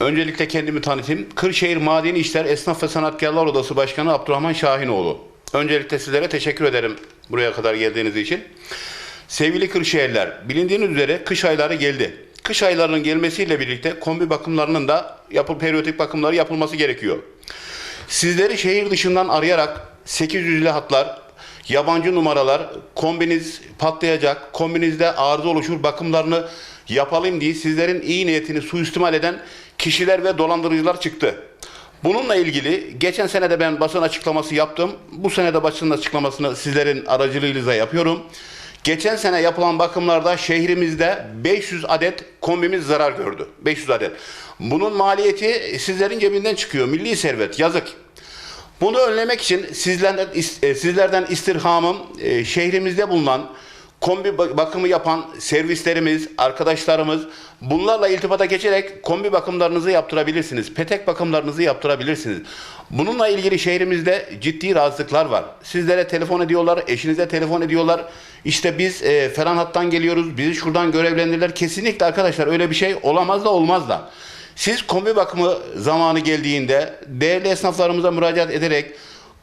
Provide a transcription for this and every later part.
Öncelikle kendimi tanıtayım. Kırşehir Madeni İşler Esnaf ve Sanatkarlar Odası Başkanı Abdurrahman Şahinoğlu. Öncelikle sizlere teşekkür ederim buraya kadar geldiğiniz için. Sevgili Kırşehirler, bilindiğiniz üzere kış ayları geldi. Kış aylarının gelmesiyle birlikte kombi bakımlarının da yapıl periyodik bakımları yapılması gerekiyor. Sizleri şehir dışından arayarak 800'lü hatlar, yabancı numaralar, kombiniz patlayacak, kombinizde arıza oluşur bakımlarını yapalım diye sizlerin iyi niyetini suistimal eden kişiler ve dolandırıcılar çıktı. Bununla ilgili geçen sene de ben basın açıklaması yaptım. Bu sene de basın açıklamasını sizlerin aracılığıyla yapıyorum. Geçen sene yapılan bakımlarda şehrimizde 500 adet kombimiz zarar gördü. 500 adet. Bunun maliyeti sizlerin cebinden çıkıyor. Milli servet. Yazık. Bunu önlemek için sizlerden, e, sizlerden istirhamım e, şehrimizde bulunan kombi ba- bakımı yapan servislerimiz, arkadaşlarımız bunlarla iltibata geçerek kombi bakımlarınızı yaptırabilirsiniz. Petek bakımlarınızı yaptırabilirsiniz. Bununla ilgili şehrimizde ciddi rahatsızlıklar var. Sizlere telefon ediyorlar, eşinize telefon ediyorlar. İşte biz e, falan hattan geliyoruz, bizi şuradan görevlendirdiler. Kesinlikle arkadaşlar öyle bir şey olamaz da olmaz da. Siz kombi bakımı zamanı geldiğinde değerli esnaflarımıza müracaat ederek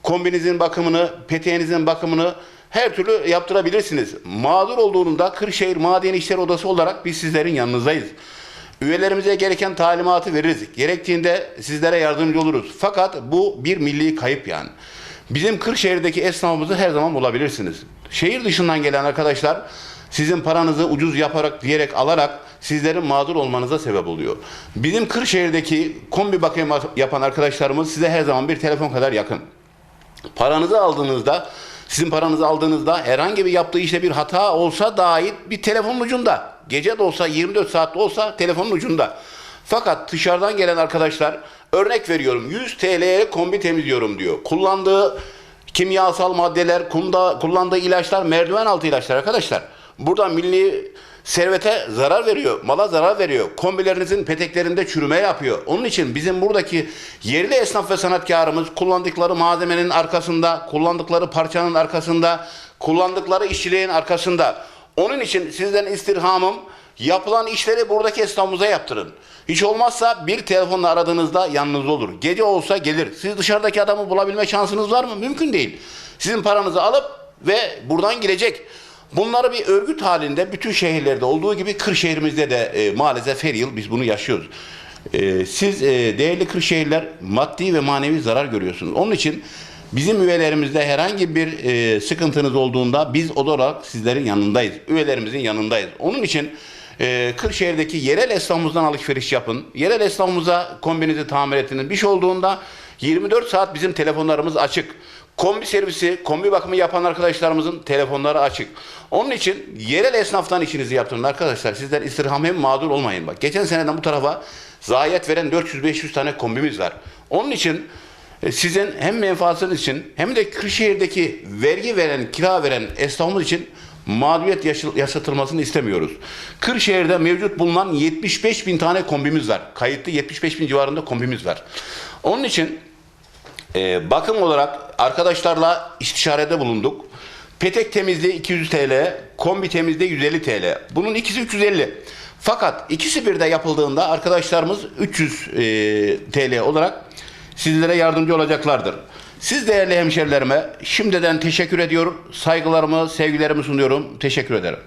kombinizin bakımını, peteğinizin bakımını her türlü yaptırabilirsiniz. Mağdur olduğunda Kırşehir Madeni İşler Odası olarak biz sizlerin yanınızdayız. Üyelerimize gereken talimatı veririz. Gerektiğinde sizlere yardımcı oluruz. Fakat bu bir milli kayıp yani. Bizim Kırşehir'deki esnafımızı her zaman bulabilirsiniz. Şehir dışından gelen arkadaşlar sizin paranızı ucuz yaparak diyerek alarak sizlerin mağdur olmanıza sebep oluyor. Bizim Kırşehir'deki kombi bakım yapan arkadaşlarımız size her zaman bir telefon kadar yakın. Paranızı aldığınızda, sizin paranızı aldığınızda herhangi bir yaptığı işte bir hata olsa dahi bir telefonun ucunda. Gece de olsa 24 saat de olsa telefonun ucunda. Fakat dışarıdan gelen arkadaşlar örnek veriyorum 100 TL'ye kombi temizliyorum diyor. Kullandığı kimyasal maddeler, kunda, kullandığı ilaçlar merdiven altı ilaçlar arkadaşlar. Burada milli servete zarar veriyor, mala zarar veriyor. Kombilerinizin peteklerinde çürüme yapıyor. Onun için bizim buradaki yerli esnaf ve sanatkarımız kullandıkları malzemenin arkasında, kullandıkları parçanın arkasında, kullandıkları işçiliğin arkasında. Onun için sizden istirhamım yapılan işleri buradaki esnafımıza yaptırın. Hiç olmazsa bir telefonla aradığınızda yanınızda olur. Gece olsa gelir. Siz dışarıdaki adamı bulabilme şansınız var mı? Mümkün değil. Sizin paranızı alıp ve buradan girecek. Bunları bir örgüt halinde bütün şehirlerde olduğu gibi Kırşehir'imizde de e, maalesef her yıl biz bunu yaşıyoruz. E, siz e, değerli Kırşehirler maddi ve manevi zarar görüyorsunuz. Onun için bizim üyelerimizde herhangi bir e, sıkıntınız olduğunda biz oda olarak sizlerin yanındayız. Üyelerimizin yanındayız. Onun için e, Kırşehir'deki yerel esnafımızdan alışveriş yapın. Yerel esnafımıza kombinizi tamir ettiniz. Bir şey olduğunda 24 saat bizim telefonlarımız açık. Kombi servisi, kombi bakımı yapan arkadaşlarımızın telefonları açık. Onun için yerel esnaftan işinizi yaptırın arkadaşlar. Sizler istirham hem mağdur olmayın. Bak geçen seneden bu tarafa zayiat veren 400-500 tane kombimiz var. Onun için e, sizin hem menfaatiniz için hem de Kırşehir'deki vergi veren, kira veren esnafımız için mağduriyet yaşa- yaşatılmasını istemiyoruz. Kırşehir'de mevcut bulunan 75 bin tane kombimiz var. Kayıtlı 75 bin civarında kombimiz var. Onun için e, bakım olarak arkadaşlarla istişarede bulunduk. Petek temizliği 200 TL, kombi temizliği 150 TL. Bunun ikisi 350. Fakat ikisi bir de yapıldığında arkadaşlarımız 300 e, TL olarak sizlere yardımcı olacaklardır. Siz değerli hemşerilerime şimdiden teşekkür ediyorum. Saygılarımı, sevgilerimi sunuyorum. Teşekkür ederim.